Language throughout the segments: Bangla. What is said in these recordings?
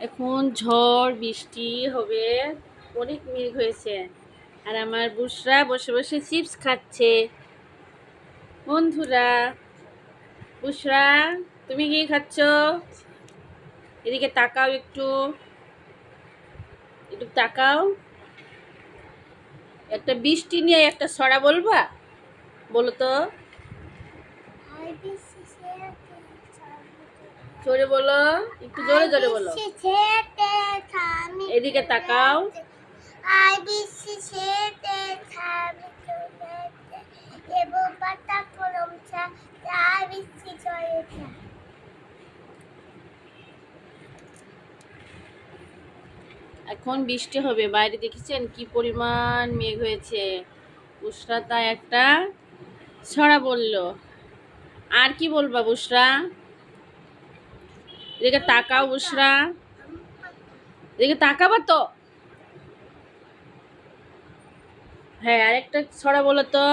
এখন ঝড়, বৃষ্টি হবে, অনেক মেঘ হয়েছে। আর আমার বুসরা বসে বসে চিপস খাচ্ছে। বন্ধুরা, বুসরা, তুমি কি খাচ্ছ? এদিকে তাকাও একটু। একটু তাকাও। একটা বৃষ্টি নিয়ে একটা সরা বলবা? বলো তো। জোরে বলো একটু জোরে জোরে বলো। এদিকে তাকাও। এখন বৃষ্টি হবে বাইরে দেখেছেন কি পরিমাণ মেঘ হয়েছে। বুসরা তা একটা ছড়া বলল। আর কি বলবা বুসরা? এদিকে তাকা উসরা এদিকে তাকাবা তো। হ্যাঁ আরেকটা ছড়া বলো তো।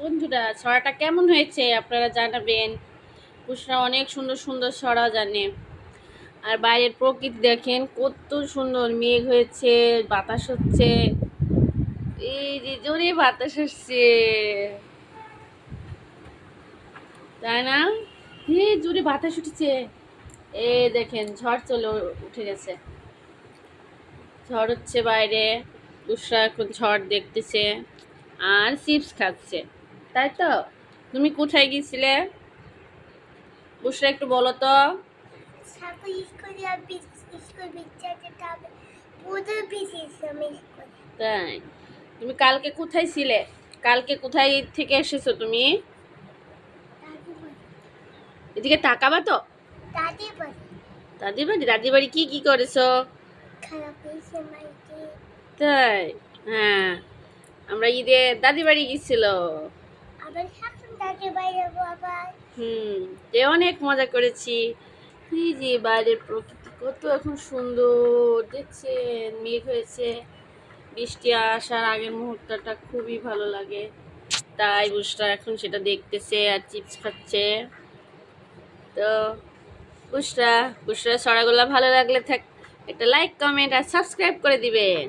বন্ধুরা ছড়াটা কেমন হয়েছে আপনারা জানাবেন। পুষরা অনেক সুন্দর সুন্দর ছড়া জানে। আর বাইরের প্রকৃতি দেখেন, কত সুন্দর মেঘ হয়েছে, বাতাস হচ্ছে। এই যে জোরে বাতাস হচ্ছে তাই না? হে, জোরে বাতাস উঠেছে। এ দেখেন, ঝড় চলে উঠে গেছে। ঝড় হচ্ছে বাইরে উষা এখন ঝড় দেখতেছে আর চিপস খাচ্ছে। তাই তো? তুমি কোথায় গিয়েছিলে? উষা একটু বলো তো। সাপে স্কুলে আর স্কুল বিচ্ছাতে তবে পুরো বিশেষ স্কুল তাই? তুমি কালকে কোথায় ছিলে? কালকে কোথায় থেকে এসেছ তুমি? এদিকে তাকাবা তো। দাদি বলে দাদি বাড়ি? দাদি বাড়ি কি কি করেছ? তাই? হ্যাঁ। আমরা ঈদে দাদি বাড়ি গেছিল হুম অনেক মজা করেছি। এই বাইরের প্রকৃতি কত এখন সুন্দর। দেখছেন, মেঘ হয়েছে। বৃষ্টি আসার আগের মুহূর্তটা খুবই ভালো লাগে। তাই বুসরা এখন সেটা দেখতেছে আর চিপস খাচ্ছে। তো বুসরা বুসরা ছড়াগুলো ভালো লাগলে থাক, একটা লাইক, কমেন্ট আর সাবস্ক্রাইব করে দিবেন।